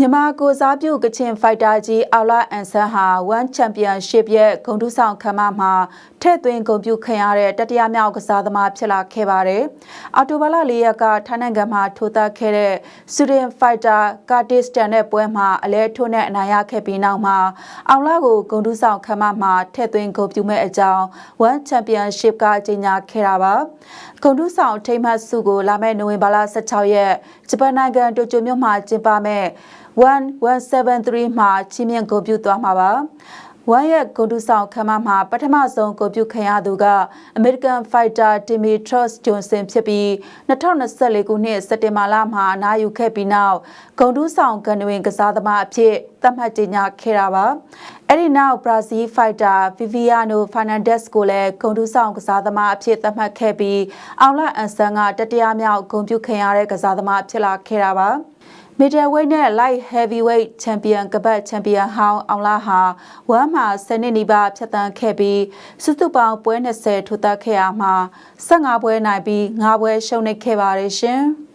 မြန်မာကိုစားပြုကချင်ဖိုက်တာကြီးအော်လာအန်ဆန်ဟာ1ချန်ပီယံရှစ်ရဲ့ဂုဏ်ထူးဆောင်ခမ်းမမှာထည့်သွင်းဂုဏ်ပြုခံရတဲ့တတိယမြောက်ကစားသမားဖြစ်လာခဲ့ပါတယ်။အော်တိုဘလာ၄ရက်ကထိုင်းနိုင်ငံမှာထိုးသက်ခဲ့တဲ့စူဒင်ဖိုက်တာကာတစ်စတန်တဲ့ပွဲမှာအလဲထိုးနဲ့အနိုင်ရခဲ့ပြီးနောက်မှာအောင်လာကိုဂုဏ်ထူးဆောင်ခမ်းမမှာထည့်သွင်းဂုဏ်ပြုမဲ့အကြောင်း1ချန်ပီယံရှစ်ကကြေညာခဲ့တာပါ။ဂုဏ်ထူးဆောင်ထိမ်းမှတ်ဆုကိုလာမယ့်နိုဝင်ဘာလ16ရက်ဂျပန်နိုင်ငံတိုကျိုမြို့မှာကျင်းပမဲ့ 1173မှာချီးမြှင့်ဂုဏ်ပြုသွားမှာပါဝမ်ရဲ့ဂုဏ်တုဆောင်ခမ်းမမှာပထမဆုံးဂုဏ်ပြုခံရသူကအမေရိကန်ဖိုက်တာတီမီထရော့စ်ဂျွန်ဆင်ဖြစ်ပြီး2024ခုနှစ်စက်တင်ဘာလမှာနာယူခဲ့ပြီးနောက်ဂုဏ်တုဆောင်ကန်တွင်ကစားသမားအဖြစ်သတ်မှတ်ကြေညာခဲ့တာပါအဲ့ဒီနောက်ဘရာဇီးဖိုက်တာဗီဗီယာနိုဖာနန်ဒက်စ်ကိုလည်းဂုဏ်တုဆောင်ကစားသမားအဖြစ်သတ်မှတ်ခဲ့ပြီးအောင်လအန်ဆန်ကတတိယမြောက်ဂုဏ်ပြုခံရတဲ့ကစားသမားဖြစ်လာခဲ့တာပါ မီဒီယာဝိတ်နဲ့ light heavyweight champion ကပတ် champion ဟောင်းအောင်လာဟာဝမ်မှာ10နှစ်နီးပါးဖြတ်တန်းခဲ့ပြီးစုစုပေါင်းပွဲ20ထိုးသက်ခဲ့ရမှာ15ပွဲနိုင်ပြီး9ပွဲရှုံးနိခဲ့ပါတယ်ရှင်။